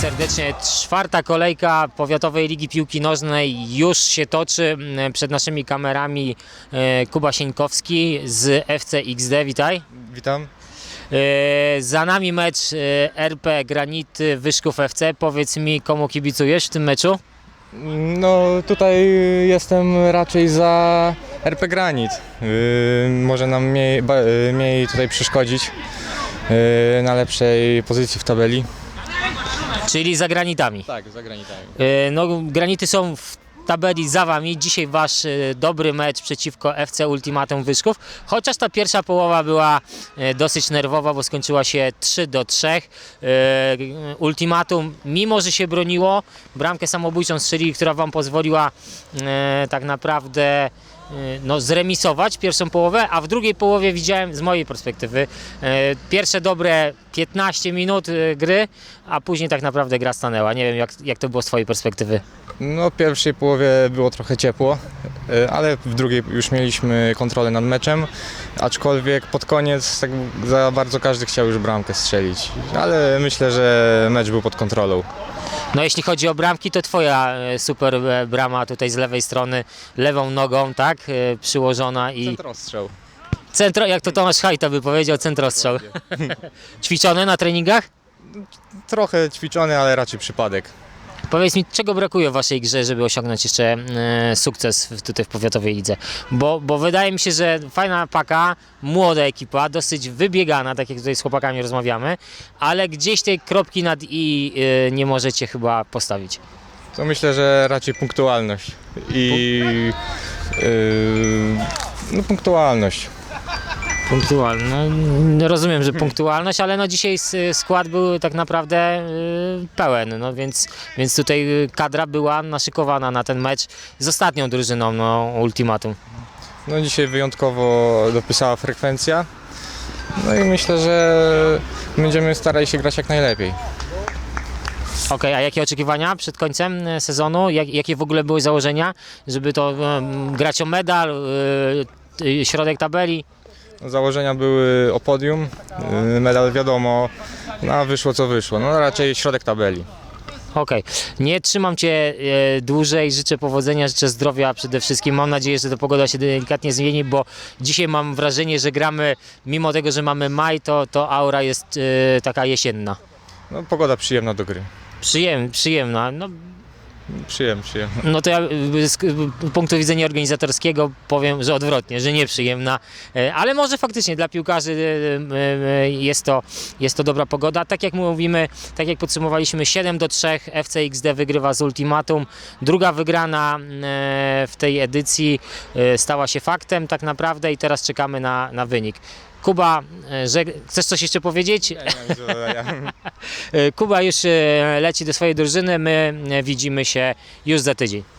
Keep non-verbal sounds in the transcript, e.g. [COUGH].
serdecznie. Czwarta kolejka Powiatowej Ligi Piłki Nożnej już się toczy. Mm, Przed naszymi kamerami e, Kuba Sieńkowski z FC XD, witaj. Witam. E, Za nami mecz e, RP Granity Wyszków FC. Powiedz mi, komu kibicujesz w tym meczu? No tutaj jestem raczej za RP Granit. Yy, może nam mniej, yy, mniej tutaj przeszkodzić yy, na lepszej pozycji w tabeli. Czyli za granitami. Tak, za granitami. E, No, granity są w tabeli za wami. Dzisiaj wasz e, dobry mecz przeciwko FC Ultimatum Wyszków. Chociaż ta pierwsza połowa była e, dosyć nerwowa, bo skończyła się 3 do 3. E, Ultimatum, mimo że się broniło, bramkę samobójczą strzeli, która wam pozwoliła e, tak naprawdę no, zremisować pierwszą połowę, a w drugiej połowie widziałem z mojej perspektywy e, pierwsze dobre 15 minut e, gry, a później tak naprawdę gra stanęła. Nie wiem jak, jak to było z twojej perspektywy. No w pierwszej połowie było trochę ciepło, ale w drugiej już mieliśmy kontrolę nad meczem, aczkolwiek pod koniec tak za bardzo każdy chciał już bramkę strzelić. Ale myślę, że mecz był pod kontrolą. No jeśli chodzi o bramki, to twoja e, super e, brama tutaj z lewej strony, lewą nogą, tak, e, przyłożona i Centrostrzał. centro, jak to Tomasz Hajta by powiedział, centrostrzał. [LAUGHS] Ćwiczone na treningach? Trochę ćwiczony, ale raczej przypadek. Powiedz mi, czego brakuje w waszej grze, żeby osiągnąć jeszcze e, sukces w, tutaj w powiatowej lidze? Bo, bo wydaje mi się, że fajna paka, młoda ekipa, dosyć wybiegana, tak jak tutaj z chłopakami rozmawiamy, ale gdzieś tej kropki nad i e, nie możecie chyba postawić. To myślę, że raczej punktualność i yy, no punktualność. Punktualność. No, rozumiem, że punktualność, ale no dzisiaj skład był tak naprawdę y, pełen, no więc, więc tutaj kadra była naszykowana na ten mecz z ostatnią drużyną, no ultimatum. No dzisiaj wyjątkowo dopisała frekwencja. No i myślę, że będziemy starali się grać jak najlepiej. Okej, a jakie oczekiwania przed końcem y, sezonu? Jak, jakie w ogóle były założenia, żeby to y, grać o medal, y, y, środek tabeli? Założenia były o podium, yy, medal wiadomo, no a wyszło co wyszło. No raczej środek tabeli. Okej, nie trzymam Cię e, dłużej, życzę powodzenia, życzę zdrowia przede wszystkim. Mam nadzieję, że ta pogoda się delikatnie zmieni, bo dzisiaj mam wrażenie, że gramy, mimo tego, że mamy maj, to, to aura jest e, taka jesienna. No pogoda przyjemna do gry. Przyjem, przyjemna. No, Przyjemna, przyjemna. no to ja y, z y, punktu widzenia organizatorskiego powiem, że odwrotnie, że nieprzyjemna, E, ale może faktycznie dla piłkarzy y, y, y, jest to, jest to dobra pogoda. Tak jak mówimy, tak jak podsumowaliśmy, 7 do 3 FC XD wygrywa z Ultimatum. Druga wygrana e, w tej edycji e, stała się faktem tak naprawdę i teraz czekamy na, na wynik. Kuba, e, chcesz coś jeszcze powiedzieć? E, Kuba już e, leci do swojej drużyny, my e, widzimy się już za tydzień.